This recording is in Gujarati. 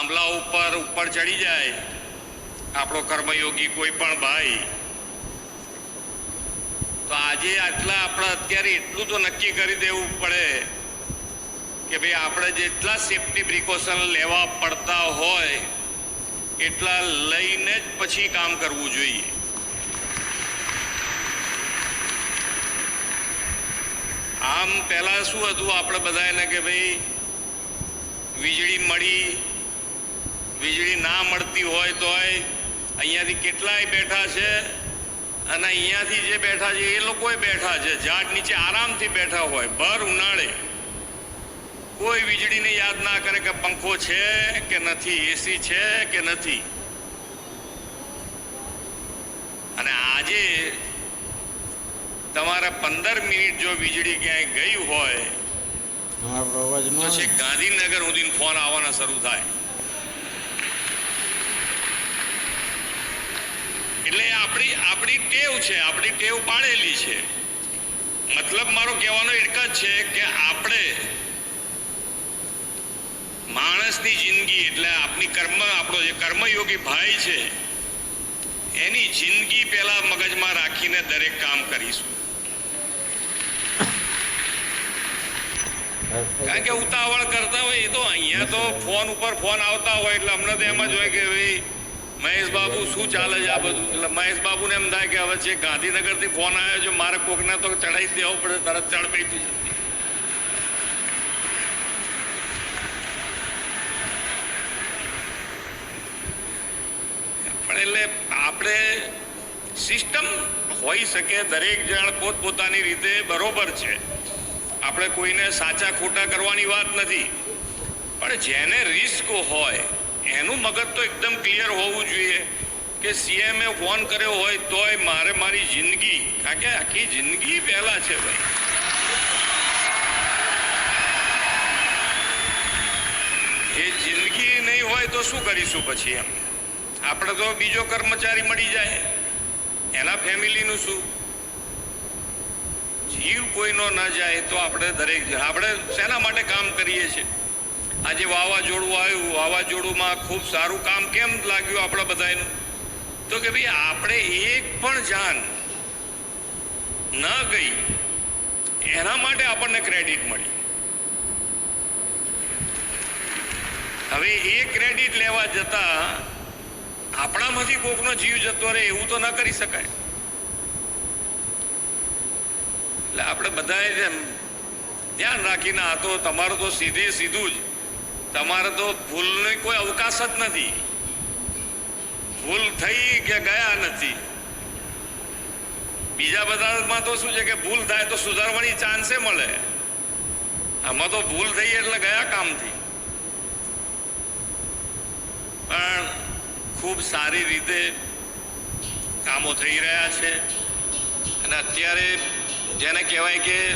થાંભલા ઉપર ઉપર ચડી જાય. આપણો કર્મયોગી કોઈ પણ ભાઈ. તો આજે આટલા આપણે અત્યારે એટલું તો નક્કી કરી દેવું પડે કે ભાઈ આપણે જેટલા સેફટી પ્રિકોશન લેવા પડતા હોય, એટલા લઈને જ પછી કામ કરવું જોઈએ. આમ પહેલા શું હતું? આપણે બધાને કે ભાઈ, વીજળી મળી વીજળી ના મળતી હોય તોય અહીંયાથી કેટલાય બેઠા છે અને અહીંયાથી જે બેઠા છે એ લોકોય બેઠા છે. ઝાડ નીચે આરામથી બેઠા હોય ભર ઉનાળે. કોઈ વીજળીને યાદ ના કરે કે પંખો છે કે નથી એસી છે કે નથી. અને આજે તમારે પંદર મિનિટ જો વીજળી ક્યાંય ગઈ હોય તો આવે. ગાંધીનગર સુધી ફોન આવવાના શરૂ થાય. એટલે આપણી આપણી ટેવ છે, આપણી ટેવ પાડેલી છે. મતલબ મારો કહેવાનો એક જ છે કે આપણે માણસની જિંદગી એટલે આપની કર્મ, આપણો જે કર્મયોગી ભાઈ છે, એની જિંદગી પહેલા મગજમાં રાખીને દરેક કામ કરીશું. કારણ કે ઉતાવળ કરતા હોય એ તો અહીંયા તો ફોન ઉપર ફોન આવતા હોય એટલે અમને તો એમ જ હોય કે ભાઈ મહેશ બાબુ શું ચાલે છે આ બધું? એટલે મહેશ બાબુને એમ થાય કે હવે છે ગાંધીનગરથી ફોન આવ્યો છે, મારે કોકને તો ચડાવી દેવો પડે, તરત ચડ બેઠું છે. પણ એટલે આપણે સિસ્ટમ હોઈ શકે, દરેક જણ પોતપોતાની રીતે બરોબર છે. આપણે કોઈને સાચા ખોટા કરવાની વાત નથી. પણ જેને રિસ્ક હોય એનું મગજ તો એકદમ ક્લિયર હોવું જોઈએ કે સીએમએ ફોન કર્યો હોય તોય મારે મારી જિંદગી, કારણ કે આખી જિંદગી પહેલા છે ભાઈ. એ જિંદગી નહીં હોય તો શું કરીશું પછી એમ? આપણે તો બીજો કર્મચારી મળી જાય. એના ફેમિલીનું શું? જીવ કોઈનો ન જાય તો આપણે દરેક આપણે શેના માટે કામ કરીએ છીએ? આજે વાવાઝોડું આવ્યું, વાવાઝોડુંમાં ખૂબ સારું કામ કેમ લાગ્યું આપણે બધાનું તો કે ભાઈ, આપણે એક પણ જાન ન ગઈ, એના માટે આપણને ક્રેડિટ મળી. હવે એ ક્રેડિટ લેવા જતા આપણામાંથી કોકનો જીવ જતો રહે એવું તો ન કરી શકાય. એટલે આપણે બધાએ ધ્યાન રાખીને આ તો તમારું તો સીધે સીધું જ તમારે તો ભૂલની કોઈ અવકાશ જ નથી. ભૂલ થઈ કે ગયા નથી. બીજા બધામાં તો શું છે કે ભૂલ થાય તો સુધારવાની ચાન્સે મળે. આમાં તો ભૂલ થઈ એટલે ગયા કામથી. પણ ખૂબ સારી રીતે કામો થઈ રહ્યા છે. અને અત્યારે જેને કહેવાય કે